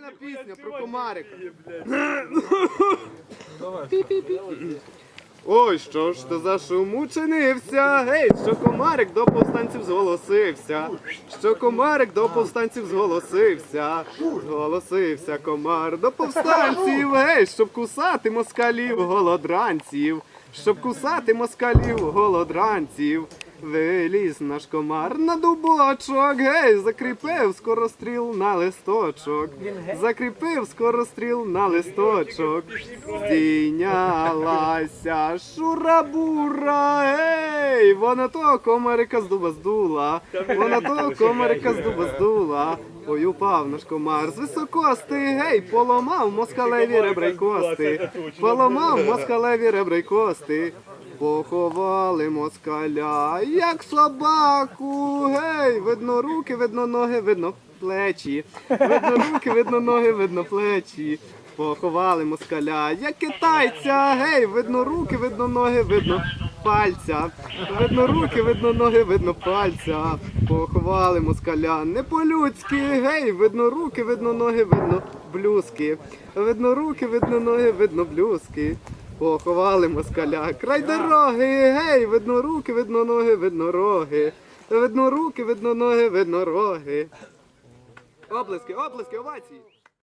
Нормальна пісня про комарика. Ой, що ж то за шум учинився? Гей, що комарик до повстанців зголосився. Що комарик до повстанців зголосився. Зголосився комар до повстанців. Гей, щоб кусати москалів голодранців. Щоб кусати москалів голодранців. Виліз наш комар на дубочок, гей, закріпив скоростріл на листочок. Закріпив скоростріл на листочок. Здійнялася шура-бура, гей, вона того комарика з дуба здула. Вона того комарика з дуба здула. Ой, упав наш комар з високости, гей, поламав москалеві ребра й кости. Поламав москалеві ребра й кости. Поховали москаля, як собаку, гей, видно руки, видно ноги, видно плечі. Видно руки, видно ноги, видно плечі. Поховали москаля, як китайця, гей, видно руки, видно ноги, видно пальця. Видно руки, видно ноги, видно пальця. Поховали москаля, не по-людськи, гей, видно руки, видно ноги, видно блюзки. Видно руки, видно ноги, видно блюзки. Поховали москаля, край дороги, гей, видно руки, видно ноги, видно роги. Видно руки, видно ноги, видно роги. Оплески, оплески, овації.